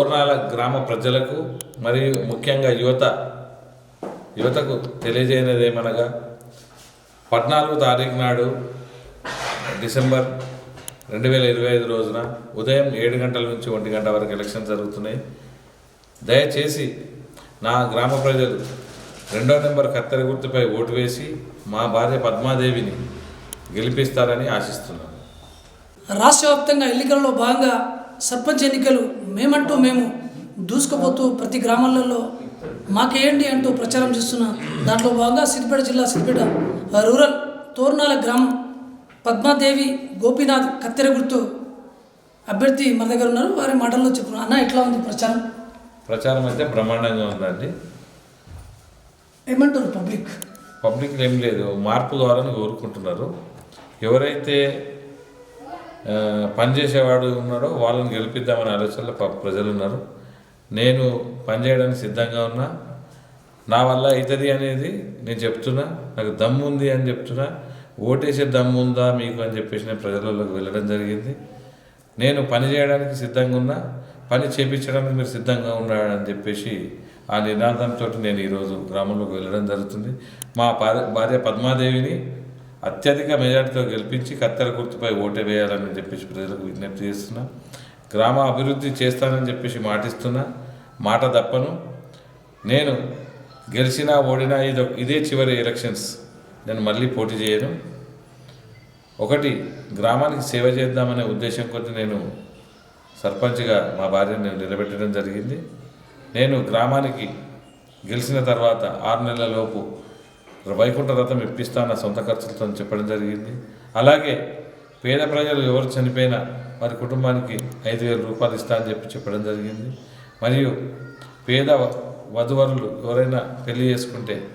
పూర్ణాల గ్రామ ప్రజలకు మరియు ముఖ్యంగా యువత యువతకు తెలియజేయనిది ఏమనగా పద్నాలుగు తారీఖు నాడు డిసెంబర్ రెండు వేల ఇరవై ఐదు రోజున ఉదయం ఏడు గంటల నుంచి ఒంటి గంట వరకు ఎలక్షన్ జరుగుతున్నాయి. దయచేసి నా గ్రామ ప్రజలు రెండో నెంబర్ కత్తెర గుర్తుపై ఓటు వేసి మా భార్య పద్మాదేవిని గెలిపిస్తారని ఆశిస్తున్నాను. రాష్ట్ర వ్యాప్తంగా ఎన్నికల్లో భాగంగా సర్పంచ్ ఎన్నికలు మేమంటూ మేము దూసుకుపోతూ ప్రతి గ్రామాలలో మాకేంటి అంటూ ప్రచారం చేస్తున్న దాంట్లో భాగంగా సిద్దిపేట జిల్లా సిద్దిపేట రూరల్ తోర్నాల గ్రామం పద్మాదేవి గోపీనాథ్ కత్తెర గుర్తు అభ్యర్థి మన దగ్గర ఉన్నారు. వారి మాటల్లో చెప్పుకున్నారు అన్న ఎట్లా ఉంది ప్రచారం? ప్రచారం అయితే బ్రహ్మాండంగా ఉందండి. ఏమంటారు పబ్లిక్? పబ్లిక్ ఏం లేదు. మార్పు కావాలని కోరుకుంటున్నారు. ఎవరైతే పనిచేసేవాడు ఉన్నాడో వాళ్ళని గెలిపిద్దామనే ఆలోచనలో ప్రజలు ఉన్నారు నేను పనిచేయడానికి సిద్ధంగా ఉన్నా. నా వల్ల అవుతుంది అనేది నేను చెప్తున్నా. నాకు దమ్ము ఉంది అని చెప్తున్నా. ఓటేసే దమ్ము ఉందా మీకు అని చెప్పేసి నేను ప్రజలలోకి వెళ్ళడం జరిగింది. నేను పని చేయడానికి సిద్ధంగా ఉన్నా. పని చేపించడానికి మీరు సిద్ధంగా ఉన్నాడని చెప్పేసి ఆ నినాదంతో నేను ఈరోజు గ్రామంలోకి వెళ్ళడం జరుగుతుంది. మా భార్య భార్య పద్మాదేవిని అత్యధిక మెజార్టీతో గెలిపించి కత్తెర గుర్తుపై ఓటే వేయాలని చెప్పేసి ప్రజలకు విజ్ఞప్తి చేస్తున్నా. గ్రామ అభివృద్ధి చేస్తానని చెప్పేసి మాటిస్తున్నా. మాట తప్పను. నేను గెలిచినా ఓడినా ఇదో ఇదే చివరి ఎలక్షన్స్ నేను మళ్ళీ పోటీ చేయను. ఒకటి గ్రామానికి సేవ చేద్దామనే ఉద్దేశం కొద్ది నేను సర్పంచ్గా మా భార్యను నేను నిలబెట్టడం జరిగింది. నేను గ్రామానికి గెలిచిన తర్వాత ఆరు నెలల లోపు వైకుంఠ రథం ఇప్పిస్తా నా సొంత ఖర్చులతో చెప్పడం జరిగింది. అలాగే పేద ప్రజలు ఎవరు చనిపోయినా వారి కుటుంబానికి ఐదు వేల రూపాయలు ఇస్తా అని చెప్పి చెప్పడం జరిగింది. మరియు పేద వధువరులు ఎవరైనా పెళ్ళి చేసుకుంటే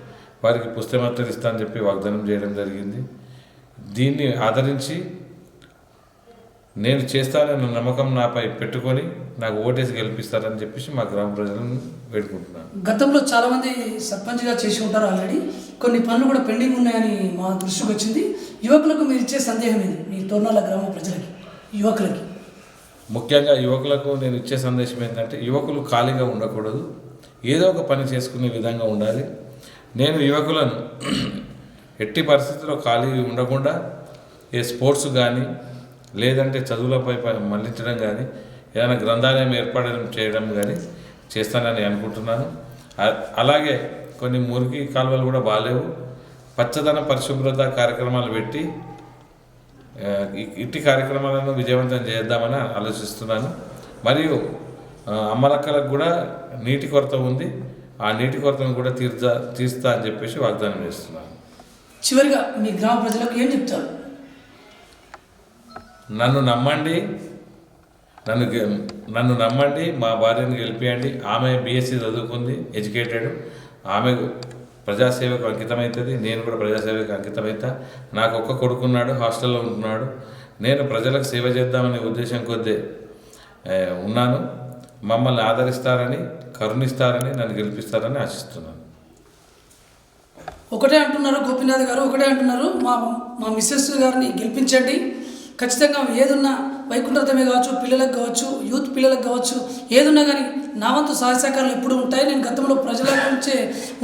వారికి పుస్తమత్తలు ఇస్తా అని చెప్పి వాగ్దానం చేయడం జరిగింది. దీన్ని ఆదరించి నేను చేస్తానన్న నమ్మకం నాపై పెట్టుకొని నాకు ఓటేసి గెలిపిస్తారని చెప్పేసి మా గ్రామ ప్రజలను వేడుకుంటున్నాను. గతంలో చాలామంది సర్పంచ్గా చేసి ఉంటారు ఆల్రెడీ. కొన్ని పనులు కూడా పెండింగ్ ఉన్నాయని మా దృష్టికి వచ్చింది. యువకులకు మీరు ఇచ్చే సందేహం ఏంది? మీ తోర్నాల గ్రామ ప్రజలకి యువకులకి. ముఖ్యంగా యువకులకు నేను ఇచ్చే సందేశం ఏంటంటే యువకులు ఖాళీగా ఉండకూడదు. ఏదో ఒక పని చేసుకునే విధంగా ఉండాలి. నేను యువకులను ఎట్టి పరిస్థితుల్లో ఖాళీ ఉండకుండా ఏ స్పోర్ట్స్ కానీ లేదంటే చదువులపై మళ్ళించడం కానీ ఏదైనా గ్రంథాలయం ఏర్పడడం చేయడం కానీ చేస్తానని అనుకుంటున్నాను. అలాగే కొన్ని మురికి కాలువలు కూడా బాగాలేవు. పచ్చదన పరిశుభ్రత కార్యక్రమాలు పెట్టి ఇట్టి కార్యక్రమాలను విజయవంతం చేద్దామని ఆలోచిస్తున్నాను. మరియు అమ్మలక్కలకు కూడా నీటి కొరత ఉంది. ఆ నీటి కొరతను కూడా తీర్చా తీర్స్తా అని చెప్పేసి వాగ్దానం చేస్తున్నాను. చివరిగా మీ గ్రామ ప్రజలకు ఏం చెప్తారు? నన్ను నమ్మండి. నన్ను గె- నన్ను నమ్మండి. మా భార్యను గెలిపియండి. ఆమె బీఎస్సీ చదువుకుంది ఎడ్యుకేటెడ్. ఆమె ప్రజాసేవకు అంకితమవుతుంది నేను కూడా ప్రజాసేవకు అంకితమవుతా నాకు ఒక్క కొడుకున్నాడు హాస్టల్లో ఉంటున్నాడు. నేను ప్రజలకు సేవ చేద్దామనే ఉద్దేశం కొద్దే ఉన్నాను. మమ్మల్ని ఆదరిస్తారని కరుణిస్తారని నన్ను గెలిపిస్తారని ఆశిస్తున్నాను. ఒకటే అంటున్నారు గోపీనాథ్ గారు ఒకటే అంటున్నారు మా మా మిస్సెస్ గారిని గెలిపించండి. ఖచ్చితంగా ఏదున్నా వైకుంఠతమే కావచ్చు పిల్లలకు కావచ్చు యూత్ పిల్లలకు కావచ్చు ఏదున్నా కానీ నా వంతు సహాయ సహకారాలు ఎప్పుడు ఉంటాయి. నేను గతంలో ప్రజల నుంచే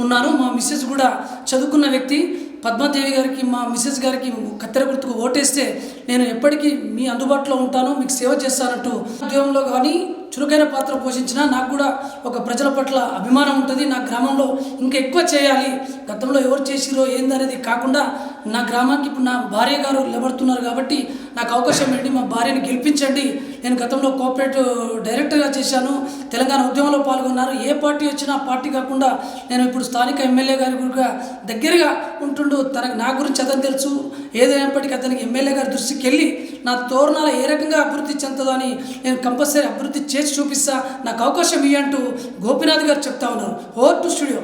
ఉన్నాను. మా మిస్సెస్ కూడా చదువుకున్న వ్యక్తి పద్మాదేవి గారికి మా మిస్సెస్ గారికి కత్తెర గుర్తుకు ఓటేస్తే నేను ఎప్పటికీ మీ అందుబాటులో ఉంటాను మీకు సేవ చేస్తానంటూ ఉద్యోగంలో కానీ చురుకైన పాత్ర పోషించినా నాకు కూడా ఒక ప్రజల పట్ల అభిమానం ఉంటుంది. నా గ్రామంలో ఇంకా ఎక్కువ చేయాలి. గతంలో ఎవరు చేసిరో ఏందనేది కాకుండా నా గ్రామానికి ఇప్పుడు నా భార్య గారు నిలబడుతున్నారు కాబట్టి నాకు అవకాశం ఏంటి మా భార్యని గెలిపించండి. నేను గతంలో కోఆపరేటివ్ డైరెక్టర్గా చేశాను. తెలంగాణ ఉద్యమంలో పాల్గొన్నారు. ఏ పార్టీ వచ్చినా పార్టీ కాకుండా నేను ఇప్పుడు స్థానిక ఎమ్మెల్యే గారి గురిగా దగ్గరగా ఉంటుండు. తనకు నా గురించి అతను తెలుసు. ఏదైనప్పటికీ అతనికి ఎమ్మెల్యే గారి దృష్టికి వెళ్ళి నా తోరణాలు ఏ రకంగా అభివృద్ధి చెందుతుందో అని నేను కంపల్సరీ అభివృద్ధి చేసి చూపిస్తా. నాకు అవకాశం ఇవ్వంటూ గోపీనాథ్ గారు చెప్తా ఉన్నారు. Over to studio.